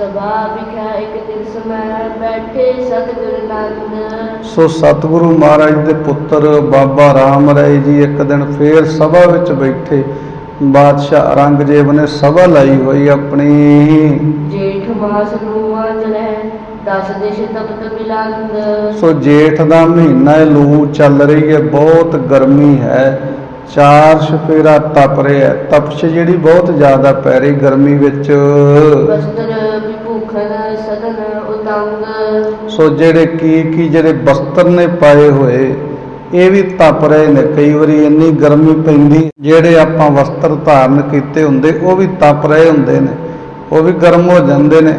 ਸਭਾ ਵਿਖੇ ਇੱਕ ਦਿਨ ਸਮੈ ਬੈਠੇ ਸਤਿਗੁਰ ਨੰਦ। ਸੋ ਸਤਿਗੁਰੂ ਮਹਾਰਾਜ ਦੇ ਪੁੱਤਰ ਬਾਬਾ ਰਾਮ ਰਾਏ ਜੀ ਇੱਕ ਦਿਨ ਫੇਰ ਸਭਾ ਵਿੱਚ ਬੈਠੇ। ਬਾਦਸ਼ਾਹ ਔਰੰਗਜ਼ੇਬ ਨੇ ਸਭਾ ਲਾਈ ਹੋਈ ਆਪਣੀ। ਜੇਠ ਮਾਸ ਨੂੰ ਆਜਲੇ ਦਸ ਦਿਸ਼ ਤਪਤ ਬਿਲੰਦ ਸੋ ਜੇਠ ਦਾ ਮਹੀਨਾ ਹੈ ਲੂ ਚੱਲ ਰਹੀ ਹੈ ਬਹੁਤ ਗਰਮੀ ਹੈ। ਚਾਰ ਸ਼ਫੇਰਾ ਤਪ ਰਿਹਾ। ਤਪਸ਼ ਜਿਹੜੀ ਬਹੁਤ ਜ਼ਿਆਦਾ ਪੈ ਰਹੀ ਗਰਮੀ ਵਿੱਚ। ਵਸਤਰ ਸੋ ਜਿਹੜੇ ਕੀ ਕੀ ਜਿਹੜੇ ਬਸਤਰ ਨੇ ਪਾਏ ਹੋਏ ਇਹ ਵੀ ਤਪ ਰਹੇ ਨੇ। ਕਈ ਵਾਰੀ ਇੰਨੀ ਗਰਮੀ ਪੈਂਦੀ ਜਿਹੜੇ ਆਪਾਂ ਵਸਤਰ ਧਾਰਨ ਕੀਤੇ ਹੁੰਦੇ ਉਹ ਵੀ ਤਪ ਰਹੇ ਹੁੰਦੇ ਨੇ। ਉਹ ਵੀ ਗਰਮ ਹੋ ਜਾਂਦੇ ਨੇ।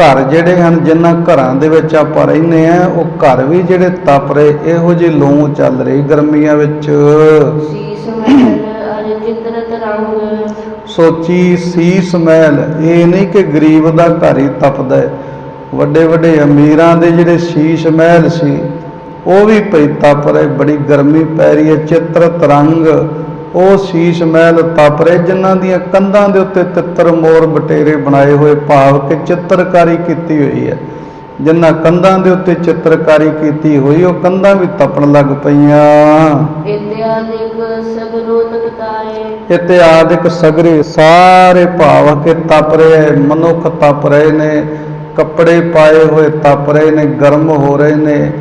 ਘਰ ਜਿਹੜੇ ਹਨ ਜਿਨ੍ਹਾਂ ਘਰਾਂ ਦੇ ਵਿੱਚ ਆਪਾਂ ਰਹਿੰਦੇ ਆ ਉਹ ਘਰ ਵੀ ਜਿਹੜੇ ਤਪ ਰਹੇ ਇਹੋ ਜਿਹੀ ਲੂ ਚੱਲ ਰਹੀ ਗਰਮੀਆਂ ਵਿੱਚ। ਸੋਚੀ ਸੀਸ ਮਹਿਲ ਇਹ ਨਹੀਂ ਕਿ ਗਰੀਬ ਦਾ ਘਰ ਹੀ ਤਪਦਾ ਹੈ। ਵੱਡੇ ਵੱਡੇ ਅਮੀਰਾਂ ਦੇ ਜਿਹੜੇ ਸ਼ੀਸ਼ ਮਹਿਲ ਸੀ, ਉਹ ਵੀ ਪਈ ਤਪ ਰਹੇ, ਬੜੀ ਗਰਮੀ ਪੈ ਰਹੀ ਹੈ, ਚਿੱਤਰ ਤਰੰਗ। ਉਹ ਸ਼ੀਸ਼ ਮਹਿਲ ਤਪ ਰਹੇ, ਜਿਨ੍ਹਾਂ ਦੀਆਂ ਕੰਧਾਂ ਦੇ ਉੱਤੇ ਤਿੱਤਰ ਮੋਰ ਬਟੇਰੇ ਬਣਾਏ ਹੋਏ ਭਾਵ ਕਿ ਚਿੱਤਰਕਾਰੀ ਕੀਤੀ ਹੋਈ ਹੈ। ਜਿਨ੍ਹਾਂ ਕੰਧਾਂ ਦੇ ਉੱਤੇ ਚਿੱਤਰਕਾਰੀ ਕੀਤੀ ਹੋਈ, ਉਹ ਕੰਧਾਂ ਵੀ ਤਪਣ ਲੱਗ ਪਈਆਂ। ਇਤਿਆਦਿਕ ਸਗਰੋ ਤਪਤਾਏ ਇਤਿਆਦਿਕ ਸਗਰੇ ਸਾਰੇ ਭਾਵ ਕੇ ਤਪ ਰਹੇ, ਮਨੁੱਖ ਤਪ ਰਹੇ ਨੇ। ਕੱਪੜੇ ਪਾਏ ਹੋਏ ਤਪ ਰਹੇ ਨੇ, ਗਰਮ ਹੋ ਰਹੇ ਨੇ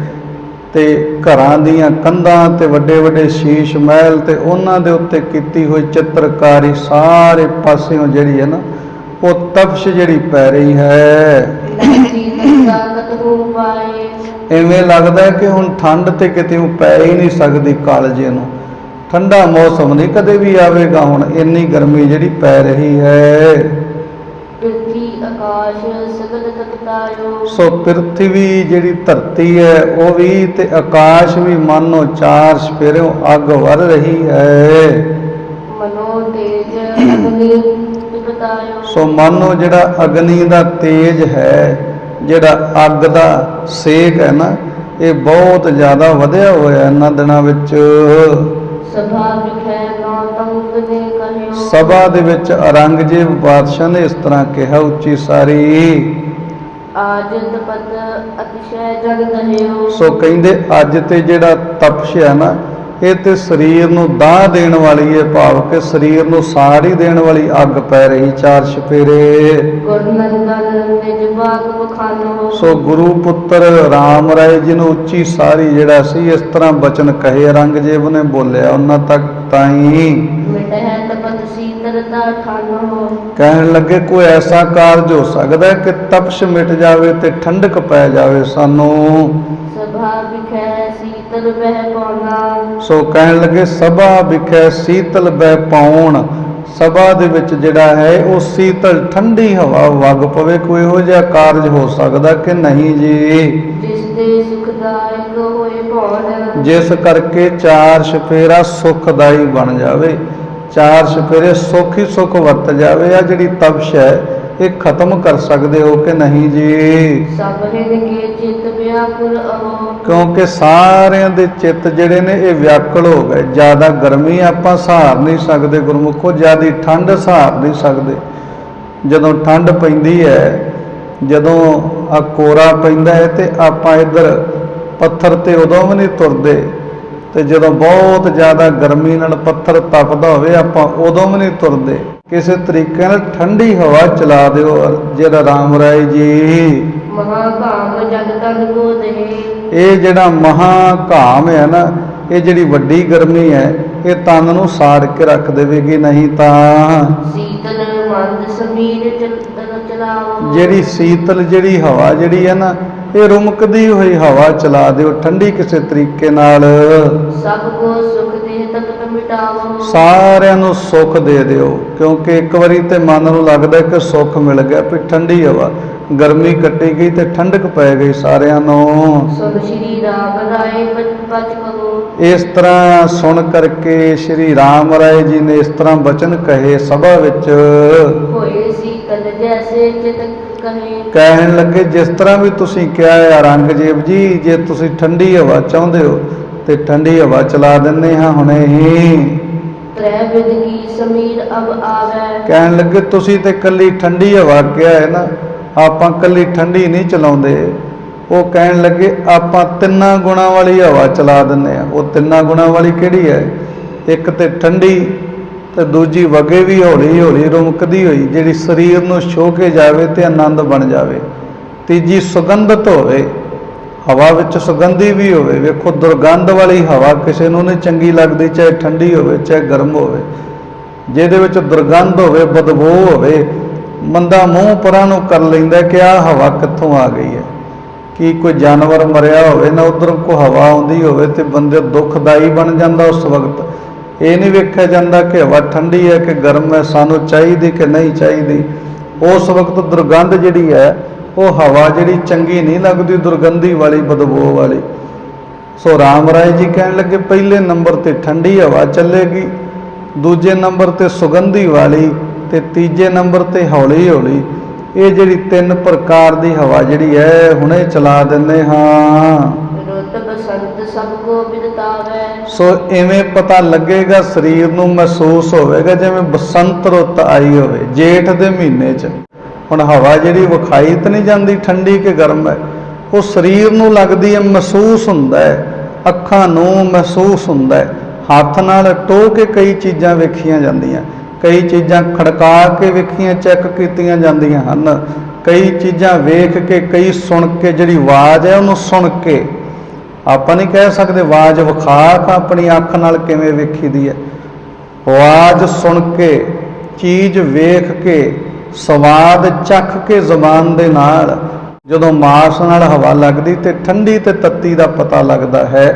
ਤੇ ਘਰਾਂ ਦੀਆਂ ਕੰਧਾਂ ਤੇ ਵੱਡੇ ਵੱਡੇ ਸ਼ੀਸ਼ ਮਹਿਲ ਤੇ ਉਹਨਾਂ ਦੇ ਉੱਤੇ ਕੀਤੀ ਹੋਈ ਚਿੱਤਰਕਾਰੀ ਸਾਰੇ ਪਾਸਿਓਂ ਜਿਹੜੀ ਹੈ ਨਾ, ਉਹ ਤਪਸ਼ ਜਿਹੜੀ ਪੈ ਰਹੀ ਹੈ। ਲਖਤੀ ਐਵੇਂ ਲੱਗਦਾ ਕਿ ਹੁਣ ਠੰਡ ਤੇ ਕਿਤੇ ਉਹ ਪੈ ਹੀ ਨਹੀਂ ਸਕਦੀ ਕਾਲਜੇ ਨੂੰ। ਠੰਡਾ ਮੌਸਮ ਨਹੀਂ ਕਦੇ ਵੀ ਆਵੇਗਾ, ਹੁਣ ਇੰਨੀ ਗਰਮੀ ਜਿਹੜੀ ਪੈ ਰਹੀ ਹੈ। ਆਕਾਸ਼ ਸਗਲ ਤਪਤਾਇਓ ਸੋ ਪ੍ਰithvi ਜਿਹੜੀ ਧਰਤੀ ਹੈ ਉਹ ਵੀ ਤੇ ਆਕਾਸ਼ ਵੀ ਮਾਨੋ ਚਾਰ ਸਪੇਰਿਓਂ ਅੱਗ ਵਰ ਰਹੀ ਹੈ। ਮਨੋ ਤੇਜ ਅਗਨੀ ਤਪਤਾਇਓ ਸੋ ਮਾਨੋ ਜਿਹੜਾ ਅਗਨੀ ਦਾ ਤੇਜ ਹੈ ਜਿਹੜਾ ਅੱਗ ਦਾ ਸੇਕ ਹੈ ਨਾ ਇਹ ਬਹੁਤ ਜ਼ਿਆਦਾ ਵਧਿਆ ਹੋਇਆ ਇਹਨਾਂ ਦਿਨਾਂ ਵਿੱਚ। ਸਭਾ ਵਿਖੇ ਨੌ ਤੰਗ ਨੇ ਸਭਾ ਦੇ ਵਿੱਚ ਔਰੰਗਜ਼ੇਬ ਬਾਦਸ਼ਾਹ ਨੇ ਇਸ ਤਰ੍ਹਾਂ ਕਿਹਾ ਉੱਚੀ ਸਾਰੀ। ਆਜ ਤਪਤ ਅਤਿਸ਼ੈ ਜਗ ਦਹਿਓ ਸੋ ਕਹਿੰਦੇ ਅੱਜ ਤੇ ਜਿਹੜਾ ਤਪਸ਼ ਹੈ ਨਾ ਇਹ ਤੇ ਸਰੀਰ ਨੂੰ ਦਾਹ ਦੇਣ ਵਾਲੀ ਹੈ ਭਾਵ ਕਿ ਸਰੀਰ ਨੂੰ ਸਾੜ ਹੀ ਦੇਣ ਵਾਲੀ ਅੱਗ ਪੈ ਰਹੀ ਚਾਰ ਛਪੇਰੇ। ਸੋ ਗੁਰੂ ਪੁੱਤਰ ਰਾਮ ਰਾਏ ਜੀ ਨੂੰ ਉੱਚੀ ਸਾਰੀ ਜਿਹੜਾ ਸੀ ਇਸ ਤਰ੍ਹਾਂ ਬਚਨ ਕਹੇ ਔਰੰਗਜ਼ੇਬ ਨੇ ਬੋਲਿਆ ਉਹਨਾਂ ਤੱਕ ਤਾਈ। ਠਾਨੋ ਕਹਿਣ ਲੱਗੇ ਕੋਈ ਐਸਾ ਕਾਰਜ ਹੋ ਸਕਦਾ ਹੈ ਕਿ ਤਪਸ਼ ਮਿਟ ਜਾਵੇ ਤੇ ਠੰਡਕ ਪੈ ਜਾਵੇ ਸਾਨੂੰ? ਸਭਾ ਵਿਖੇ ਸੀਤਲ ਬਹਿ ਪਾਉਣਾ। ਸੋ ਕਹਿਣ ਲੱਗੇ ਸਭਾ ਵਿਖੇ ਸੀਤਲ ਬੈ ਪਾਉਣ। ਸਭਾ ਦੇ ਵਿੱਚ ਜਿਹੜਾ ਹੈ ਉਹ ਸੀਤਲ ਠੰਡੀ ਹਵਾ ਵਗ ਪਵੇ। ਕੋਈ ਇਹੋ ਜਿਹਾ ਕਾਰਜ ਹੋ ਸਕਦਾ ਕਿ ਨਹੀਂ ਜੀ? ਜਿਸ ਦੇ ਸੁਖਦਾਇਕ ਹੋਏ ਭੌਣ ਜਿਸ ਕਰਕੇ ਚਾਰ ਸ਼ਫੇਰਾ ਸੁਖਦਾਈ ਬਣ ਜਾਵੇ। ਚਾਰ ਸ਼ਫੇਰੇ ਸੁਖ ਸੁਖ ਵਰਤ ਜਾਵੇ ਆ ਜਿਹੜੀ ਤਪਸ਼ ਹੈ ਇਹ ਖਤਮ ਕਰ ਸਕਦੇ ਹੋ ਕਿ ਨਹੀਂ ਜੀ? ਸਭ ਹਿਨ ਕੇ ਚਿਤ ਵਿਆਕੁਲ ਅਹੋ ਕਿਉਂਕਿ ਸਾਰਿਆਂ ਦੇ ਚਿੱਤ ਜਿਹੜੇ ਨੇ ਇਹ ਵਿਆਕਲ ਹੋ ਗਏ। ਜ਼ਿਆਦਾ ਗਰਮੀ ਆਪਾਂ ਸਹਾਰ ਨਹੀਂ ਸਕਦੇ ਗੁਰਮੁਖੋ ਜਿਆਦੀ ਠੰਡ ਸਹਾਰ ਨਹੀਂ ਸਕਦੇ। ਜਦੋਂ ਠੰਡ ਪੈਂਦੀ ਹੈ ਜਦੋਂ ਆ ਕੋਰਾ ਪੈਂਦਾ ਹੈ ਤੇ ਆਪਾਂ ਇੱਧਰ ਪੱਥਰ ਤੇ ਉਦੋਂ ਵੀ ਨਹੀਂ ਤੁਰਦੇ। ਤੇ ਜਦੋਂ ਬਹੁਤ ਜ਼ਿਆਦਾ ਗਰਮੀ ਨਾਲ ਪੱਥਰ ਤਪਦਾ ਹੋਵੇ ਆਪਾਂ ਉਦੋਂ ਵੀ ਨਹੀਂ ਤੁਰਦੇ। ਕਿਸੇ ਤਰੀਕੇ ਨਾਲ ਠੰਡੀ ਹਵਾ ਚਲਾ ਦਿਓ ਜਿਹੜਾ ਰਾਮ ਰਾਏ ਜੀ। ਮਹਾ ਕਾਮ ਜਗ ਤਨ ਕੋ ਦੇਹ ਇਹ ਜਿਹੜਾ ਮਹਾ ਘਾਮ ਹੈ ਨਾ ਇਹ ਜਿਹੜੀ ਵੱਡੀ ਗਰਮੀ ਹੈ ਇਹ ਤਨ ਨੂੰ ਸਾੜ ਕੇ ਰੱਖ ਦੇਵੇਗੀ ਨਹੀਂ ਤਾਂ ਸੀਤਲ ਮੰਦ ਸਮੀਰ ਚਲ ਚਲਾਵੋ ਜਿਹੜੀ ਸੀਤਲ ਜਿਹੜੀ ਹਵਾ ਜਿਹੜੀ ਹੈ ਨਾ ਇਹ ਰੁਮਕਦੀ ਹੋਈ ਹਵਾ ਚਲਾ ਦਿਓ ਠੰਡੀ ਕਿਸੇ ਤਰੀਕੇ ਨਾਲ। ਸਭ ਕੋ ਸੁਖ ਦੇ ਤਪਤ ਮਿਟਾਵੋ। ਸਾਰਿਆਂ ਨੂੰ ਸੁੱਖ ਦੇ ਦਿਓ ਕਿਉਂਕਿ ਇੱਕ ਵਾਰੀ ਤੇ ਮਨ ਨੂੰ ਲੱਗਦਾ ਕਿ ਸੁੱਖ ਮਿਲ ਗਿਆ ਵੀ ਠੰਡੀ ਹਵਾ ਗਰਮੀ ਕੱਟੀ ਗਈ ਤੇ ਠੰਡਕ ਪੈ ਗਈ ਸਾਰਿਆਂ ਨੂੰ। ਸੁਨ ਸ਼੍ਰੀ ਰਾਮ ਰਾਏ ਬਚ ਬਚ ਕਹੋ। ਇਸ ਤਰ੍ਹਾਂ ਸੁਣ ਕਰਕੇ ਸ਼੍ਰੀ ਰਾਮ ਰਾਏ ਜੀ ਨੇ ਇਸ ਤਰ੍ਹਾਂ ਬਚਨ ਕਹੇ ਸਭਾ ਵਿੱਚ। ਹੋਏ ਸੀਤਲ ਜੈਸੇ ਚਿਤ ਕਹੇ। ਕਹਿਣ ਲੱਗੇ ਜਿਸ ਤਰ੍ਹਾਂ ਵੀ ਤੁਸੀਂ ਕਿਹਾ ਹੈ ਔਰੰਗਜ਼ੇਬ ਜੀ ਜੇ ਤੁਸੀਂ ਠੰਡੀ ਹਵਾ ਚਾਹੁੰਦੇ ਹੋ ਤੇ ਠੰਡੀ ਹਵਾ ਚਲਾ ਦਿੰਨੇ ਹਾਂ ਹੁਣੇ ਹੀ। ਤ੍ਰੈ ਵਿਦ ਕੀ ਸਮੀਰ ਅਬ ਆਵੈ। ਕਹਿਣ ਲੱਗੇ ਤੁਸੀਂ ਤੇ ਕੱਲੀ ਠੰਡੀ ਹਵਾ ਕਿਹਾ ਹੈ ਨਾ ਆਪਾਂ ਕੱਲੀ ਠੰਡੀ ਨਹੀਂ ਚਲਾਉਂਦੇ। ਉਹ ਕਹਿਣ ਲੱਗੇ ਆਪਾਂ ਤਿੰਨਾਂ ਗੁਣਾ ਵਾਲੀ ਹਵਾ ਚਲਾ ਦਿੰਨੇ ਆ ਉਹ ਤਿੰਨਾਂ ਗੁਣਾ ਵਾਲੀ ਕਿਹੜੀ ਹੈ? ਇੱਕ ਤੇ ਠੰਡੀ ਤੇ ਦੂਜੀ ਵਗੇ ਵੀ ਹੌਲੀ ਹੌਲੀ ਰੁਮਕਦੀ ਹੋਈ, ਜਿਹੜੀ ਸਰੀਰ ਨੂੰ ਛੋਹ ਕੇ ਜਾਵੇ ਤੇ ਆਨੰਦ ਬਣ ਜਾਵੇ। ਤੀਜੀ ਸੁਗੰਧਤ ਹੋਵੇ, ਹਵਾ ਵਿੱਚ ਸੁਗੰਧੀ ਵੀ ਹੋਵੇ। ਵੇਖੋ, ਦੁਰਗੰਧ ਵਾਲੀ ਹਵਾ ਕਿਸੇ ਨੂੰ ਨਹੀਂ ਚੰਗੀ ਲੱਗਦੀ, ਚਾਹੇ ਠੰਡੀ ਹੋਵੇ, ਚਾਹੇ ਗਰਮ ਹੋਵੇ। ਜਿਹਦੇ ਵਿੱਚ ਦੁਰਗੰਧ ਹੋਵੇ, ਬਦਬੂ ਹੋਵੇ, ਬੰਦਾ ਮੂੰਹ ਪਰਾਂ ਨੂੰ ਕਰ ਲੈਂਦਾ ਕਿ ਆਹ ਹਵਾ ਕਿੱਥੋਂ ਆ ਗਈ ਹੈ? ਕੀ ਕੋਈ ਜਾਨਵਰ ਮਰਿਆ ਹੋਵੇ, ਨਾ ਉਧਰੋਂ ਕੋ ਹਵਾ ਆਉਂਦੀ ਹੋਵੇ ਤੇ ਬੰਦੇ ਦੁਖਦਾਈ ਬਣ ਜਾਂਦਾ ਉਸ ਵਕਤ। ਇਹ ਨਹੀਂ ਵੇਖਿਆ ਜਾਂਦਾ ਕਿ ਹਵਾ ਠੰਡੀ ਹੈ ਕਿ ਗਰਮ ਹੈ, ਸਾਨੂੰ ਚਾਹੀਦੀ ਕਿ ਨਹੀਂ ਚਾਹੀਦੀ। ਉਸ ਵਕਤ ਦੁਰਗੰਧ ਜਿਹੜੀ ਹੈ, ਉਹ ਹਵਾ ਜਿਹੜੀ ਚੰਗੀ ਨਹੀਂ ਲੱਗਦੀ, ਦੁਰਗੰਧੀ ਵਾਲੀ, ਬਦਬੂ ਵਾਲੀ। ਸੋ ਰਾਮ ਰਾਏ ਜੀ ਕਹਿਣ ਲੱਗੇ, ਪਹਿਲੇ ਨੰਬਰ ਤੇ ਠੰਡੀ ਹਵਾ ਚੱਲੇਗੀ, ਦੂਜੇ ਨੰਬਰ ਤੇ ਸੁਗੰਧੀ ਵਾਲੀ, ਤੇ ਤੀਜੇ ਨੰਬਰ ਤੇ ਹੌਲੀ ਹੌਲੀ। ਇਹ ਜਿਹੜੀ ਤਿੰਨ ਪ੍ਰਕਾਰ ਦੀ ਹਵਾ ਜਿਹੜੀ ਹੈ, ਹੁਣੇ ਚਲਾ ਦਿੰਦੇ ਹਾਂ। ਰੁੱਤ ਬਸੰਤ ਸਭ ਕੋ ਬਿਦਤਾਵੈ ਸੋ ਐਵੇਂ ਪਤਾ ਲੱਗੇਗਾ, ਸਰੀਰ ਨੂੰ ਮਹਿਸੂਸ ਹੋਵੇਗਾ, ਜਿਵੇਂ ਬਸੰਤ ਰੁੱਤ ਆਈ ਹੋਵੇ, ਜੇਠ ਦੇ ਮਹੀਨੇ 'ਚ। ਹੁਣ ਹਵਾ ਜਿਹੜੀ ਵਿਖਾਈ ਤਾਂ ਨਹੀਂ ਜਾਂਦੀ, ਠੰਡੀ ਕਿ ਗਰਮ ਹੈ? ਉਹ ਸਰੀਰ ਨੂੰ ਲੱਗਦੀ ਹੈ, ਮਹਿਸੂਸ ਹੁੰਦਾ ਹੈ। ਅੱਖਾਂ ਨੂੰ ਮਹਿਸੂਸ ਹੁੰਦਾ ਹੈ। ਹੱਥ ਨਾਲ ਟੋਹ ਕੇ ਕਈ ਚੀਜ਼ਾਂ ਵੇਖੀਆਂ ਜਾਂਦੀਆਂ। ਕਈ ਚੀਜ਼ਾਂ ਖੜਕਾ ਕੇ ਵੇਖੀਆਂ, ਚੈੱਕ ਕੀਤੀਆਂ ਜਾਂਦੀਆਂ ਹਨ। ਕਈ ਚੀਜ਼ਾਂ ਵੇਖ ਕੇ, ਕਈ ਸੁਣ ਕੇ, ਜਿਹੜੀ ਆਵਾਜ਼ ਹੈ ਉਹਨੂੰ ਸੁਣ ਕੇ। ਆਪਾਂ ਨਹੀਂ ਕਹਿ ਸਕਦੇ ਆਵਾਜ਼ ਵਿਖਾ ਕੇ ਆਪਣੀ ਅੱਖ ਨਾਲ ਕਿਵੇਂ ਵੇਖੀਦੀ ਹੈ। ਆਵਾਜ਼ ਸੁਣ ਕੇ, ਚੀਜ਼ ਵੇਖ ਕੇ, ਸਵਾਦ ਚੱਖ ਕੇ ਜ਼ਬਾਨ ਦੇ ਨਾਲ ਜਦੋਂ ਮਾਸ ਨਾਲ ਹਵਾ ਲੱਗਦੀ ਤੇ ਠੰਡੀ ਤੇ ਤੱਤੀ ਦਾ ਪਤਾ ਲੱਗਦਾ ਹੈ,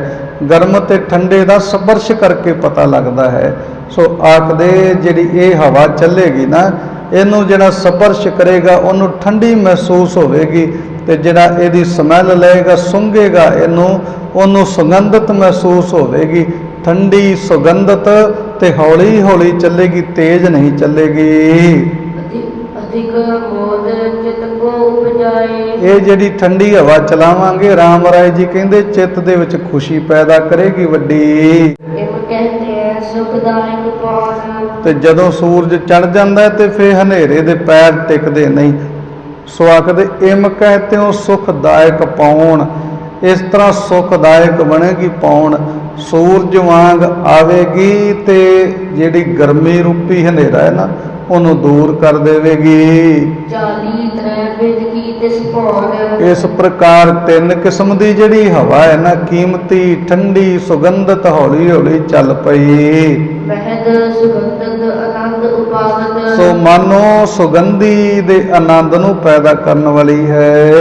ਗਰਮ ਤੇ ਠੰਡੇ ਦਾ ਸਪਰਸ਼ ਕਰਕੇ ਪਤਾ ਲੱਗਦਾ ਹੈ। ਸੋ ਆਖਦੇ ਜਿਹੜੀ ਇਹ ਹਵਾ ਚੱਲੇਗੀ ਨਾ, ਇਹਨੂੰ ਜਿਹੜਾ ਸਪਰਸ਼ ਕਰੇਗਾ, ਉਹਨੂੰ ਠੰਡੀ ਮਹਿਸੂਸ ਹੋਵੇਗੀ ਤੇ ਜਿਹੜਾ ਇਹਦੀ ਸਮੈਲ ਲਏਗਾ ਸੁੰਘੇਗਾ ਇਹਨੂੰ ਉਹਨੂੰ ਸੁਗੰਧਤ ਮਹਿਸੂਸ ਹੋਵੇਗੀ। ਠੰਡੀ ਸੁਗੰਧਤ ਤੇ ਹੌਲੀ ਹੌਲੀ ਚੱਲੇਗੀ ਤੇਜ਼ ਨਹੀਂ ਚੱਲੇਗੀ। ਅਧਿ- ਅਧਿਕ ਮੋਦ ਚਿਤ ਕੋ ਉਪਜਾਏ। ਇਹ ਜਿਹੜੀ ਠੰਡੀ ਹਵਾ ਚਲਾਵਾਂਗੇ ਰਾਮ ਰਾਏ ਜੀ ਕਹਿੰਦੇ ਚਿੱਤ ਦੇ ਵਿੱਚ ਖੁਸ਼ੀ ਪੈਦਾ ਕਰੇਗੀ ਵੱਡੀ। ਸੁਖਦਾਇਕ ਤੇ ਜਦੋਂ ਸੂਰਜ ਚੜ ਜਾਂਦਾ ਤੇ ਫੇਰ ਹਨੇਰੇ ਦੇ ਪੈਰ ਟਿਕਦੇ ਨਹੀਂ। ਸੋ ਆਖਦੇ ਇਮ ਕਹਤੇ ਹੋ ਸੁਖਦਾਇਕ ਪਾਉਣ। ਇਸ ਤਰ੍ਹਾਂ ਸੁਖਦਾਇਕ ਬਣੇਗੀ ਪਾਉਣ। ਸੂਰਜ ਵਾਂਗ ਆਵੇਗੀ ਤੇ ਜਿਹੜੀ ਗਰਮੀ ਰੂਪੀ ਹਨੇਰਾ ਹੈ ਨਾ ਉਹਨੂੰ ਦੂਰ ਕਰ ਦੇਵੇਗੀ। ਚਾਲੀ ਤਰੈ ਵਿਦ ਕੀ ਤਿਸ ਭੌਣ। ਇਸ ਪ੍ਰਕਾਰ ਤਿੰਨ ਕਿਸਮ ਦੀ ਜਿਹੜੀ ਹਵਾ ਹੈ ਨਾ ਕੀਮਤੀ ਠੰਡੀ ਸੁਗੰਧਤ ਹੌਲੀ ਹੌਲੀ ਚੱਲ ਪਈ। ਮਹਿਦ ਉਪਾਵਤ ਸੋ ਮਾਨੋ ਸੁਗੰਧੀ ਦੇ ਆਨੰਦ ਨੂੰ ਪੈਦਾ ਕਰਨ ਵਾਲੀ ਹੈ।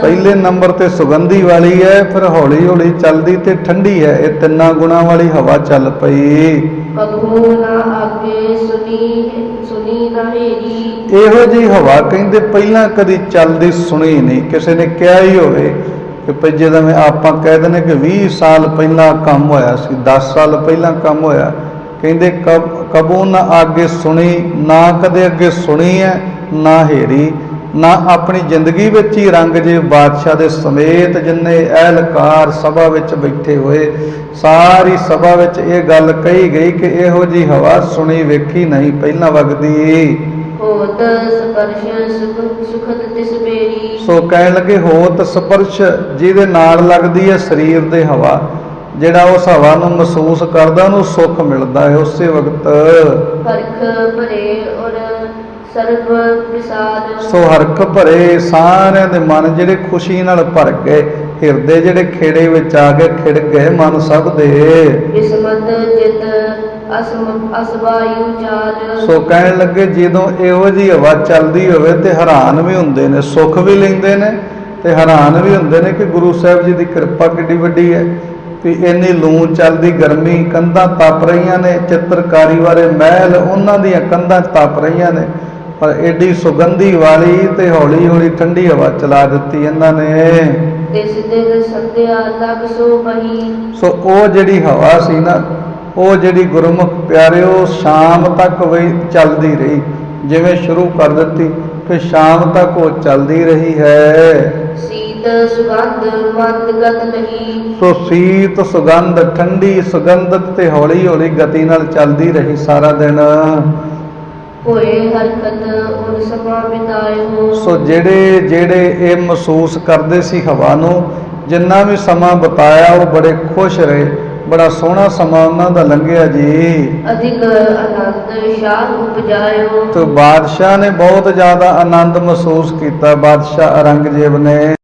ਪਹਿਲੇ ਨੰਬਰ ਤੇ ਸੁਗੰਧੀ ਵਾਲੀ ਹੈ ਫਿਰ ਹੌਲੀ ਹੌਲੀ ਚੱਲਦੀ ਤੇ ਠੰਡੀ ਹੈ। ਇਹ ਤਿੰਨਾਂ ਗੁਣਾਂ ਵਾਲੀ ਹਵਾ ਚੱਲ ਪਈ। ਇਹੋ ਜੀ ਹਵਾ ਕਹਿੰਦੇ ਪਹਿਲਾਂ ਕਦੀ ਚੱਲਦੀ ਸੁਣੀ ਨਹੀਂ। ਕਿਸੇ ਨੇ ਕਿਹਾ ਹੀ ਹੋਵੇ ਕਿ ਭਈ ਜਦੋਂ ਮੈਂ ਆਪਾਂ ਕਹਿ ਦਿੰਦੇ ਕਿ 20 ਸਾਲ ਪਹਿਲਾਂ ਕੰਮ ਹੋਇਆ ਸੀ 10 ਸਾਲ ਪਹਿਲਾਂ ਕੰਮ ਹੋਇਆ ਕਹਿੰਦੇ ਕਬ ਨਾ ਅੱਗੇ ਸੁਣੀ ਨਾ ਕਦੇ ਅੱਗੇ ਸੁਣੀ ਹੈ ਨਾ ਹੇਰੀ ਨਾ ਆਪਣੀ ਜ਼ਿੰਦਗੀ ਵਿੱਚ ਹੀ ਰੰਗ ਜੇ ਬਾਦਸ਼ਾਹ ਦੇ ਸਮੇਤ ਜਿੰਨੇ ਅਹਿਲਕਾਰ ਸਭਾ ਵਿੱਚ ਬੈਠੇ ਹੋਏ ਸਾਰੀ ਸਭਾ ਵਿੱਚ ਇਹ ਗੱਲ ਕਹੀ ਗਈ ਕਿ ਇਹੋ ਜੀ ਹਵਾ ਸੁਣੀ ਵੇਖੀ ਨਹੀਂ ਪਹਿਲਾਂ ਵਗਦੀ। ਹੋਤ ਸਪਰਸ਼ ਸੁਖ ਸੁਖਦ ਤਿਸ ਬੇਰੀ। ਸੋ ਕਹਿਣ ਲੱਗੇ ਹੋਤ ਸਪਰਸ਼ ਜਿਹਦੇ ਨਾਲ ਲੱਗਦੀ ਹੈ ਸਰੀਰ ਦੇ ਹਵਾ ਜਿਹੜਾ ਉਸ ਹਵਾ ਨੂੰ ਮਹਿਸੂਸ ਕਰਦਾ ਉਹਨੂੰ ਸੁੱਖ ਮਿਲਦਾ ਹੈ ਉਸੇ ਵਕਤ। ਹਰਖ ਭਰੇ ਔਰ ਸਰਬ ਵਿਸਾਦ ਸੋ ਹਰਖ ਭਰੇ ਸਾਰਿਆਂ ਦੇ ਮਨ ਜਿਹੜੇ ਖੁਸ਼ੀ ਨਾਲ ਭਰ ਗਏ ਹਿਰਦੇ ਜਿਹੜੇ ਖੇੜੇ ਵਿੱਚ ਆ ਕੇ ਖਿੜ ਗਏ ਮਨ ਸਭ ਦੇ। ਕਿਸਮਤ ਜਿਤ ਅਸਮ ਅਸਵਾਯੂ ਚਾਲ। ਸੋ ਕਹਿਣ ਲੱਗੇ ਜਦੋਂ ਇਹੋ ਜੀ ਹਵਾ ਚੱਲਦੀ ਹੋਵੇ ਤੇ ਹੈਰਾਨ ਵੀ ਹੁੰਦੇ ਨੇ ਸੁੱਖ ਵੀ ਲੈਂਦੇ ਨੇ ਤੇ ਹੈਰਾਨ ਵੀ ਹੁੰਦੇ ਨੇ ਕਿ ਗੁਰੂ ਸਾਹਿਬ ਜੀ ਦੀ ਕਿਰਪਾ ਕਿੱਡੀ ਵੱਡੀ ਹੈ। ਵੀ ਇੰਨੀ ਲੂ ਚੱਲਦੀ ਗਰਮੀ ਕੰਧਾਂ ਤਪ ਰਹੀਆਂ ਨੇ ਚਿੱਤਰਕਾਰੀ ਵਾਲੇ ਮਹਿਲ ਉਹਨਾਂ ਦੀਆਂ ਕੰਧਾਂ ਤਪ ਰਹੀਆਂ ਨੇ। ਪਰ ਏਡੀ ਸੁਗੰਧੀ ਵਾਲੀ ਤੇ ਹੌਲੀ ਹੌਲੀ ਠੰਡੀ ਹਵਾ ਚਲਾ ਦਿੱਤੀ ਇਹਨਾਂ ਨੇ। ਦਿਨ ਲਗ ਸੋ ਸੋ ਉਹ ਜਿਹੜੀ ਹਵਾ ਸੀ ਨਾ ਉਹ ਜਿਹੜੀ ਗੁਰਮੁਖ ਪਿਆਰਿਓ ਸ਼ਾਮ ਤੱਕ ਵੀ ਚੱਲਦੀ ਰਹੀ। ਜਿਵੇਂ ਸ਼ੁਰੂ ਕਰ ਦਿੱਤੀ ਕਿ ਸ਼ਾਮ ਤੱਕ ਉਹ ਚੱਲਦੀ ਰਹੀ ਹੈ। ਸੀਤ ਸੁਗੰਧ ਮੰਦ ਗਤ ਨਹੀਂ। ਸੋ ਸੀਤ ਸੁਗੰਧ ਠੰਡੀ ਸੁਗੰਧਤ ਤੇ ਹੌਲੀ ਹੌਲੀ ਗਤੀ ਨਾਲ ਚੱਲਦੀ ਰਹੀ ਸਾਰਾ ਦਿਨ। ਹੋਏ ਹਰਕਤ ਉਰ ਸਮਾ ਬਿਤਾਇਓ ਸੋ ਜਿਹੜੇ ਜਿਹੜੇ ਇਹ ਮਹਿਸੂਸ ਕਰਦੇ ਸੀ ਹਵਾ ਨੂੰ ਜਿੰਨਾ ਵੀ ਸਮਾਂ ਬਤਾਇਆ ਉਹ ਬੜੇ ਖੁਸ਼ ਰਹੇ। ਬੜਾ ਸੋਹਣਾ ਸਮਾਂ ਉਹਨਾਂ ਦਾ ਲੰਘਿਆ ਜੀ। ਅਧਿਕ ਆਨੰਦ ਸ਼ਾਹ ਉਪਜਾਇਓ ਤੇ ਬਾਦਸ਼ਾਹ ਨੇ ਬਹੁਤ ਜ਼ਿਆਦਾ ਆਨੰਦ ਮਹਿਸੂਸ ਕੀਤਾ ਬਾਦਸ਼ਾਹ ਔਰੰਗਜ਼ੇਬ ਨੇ।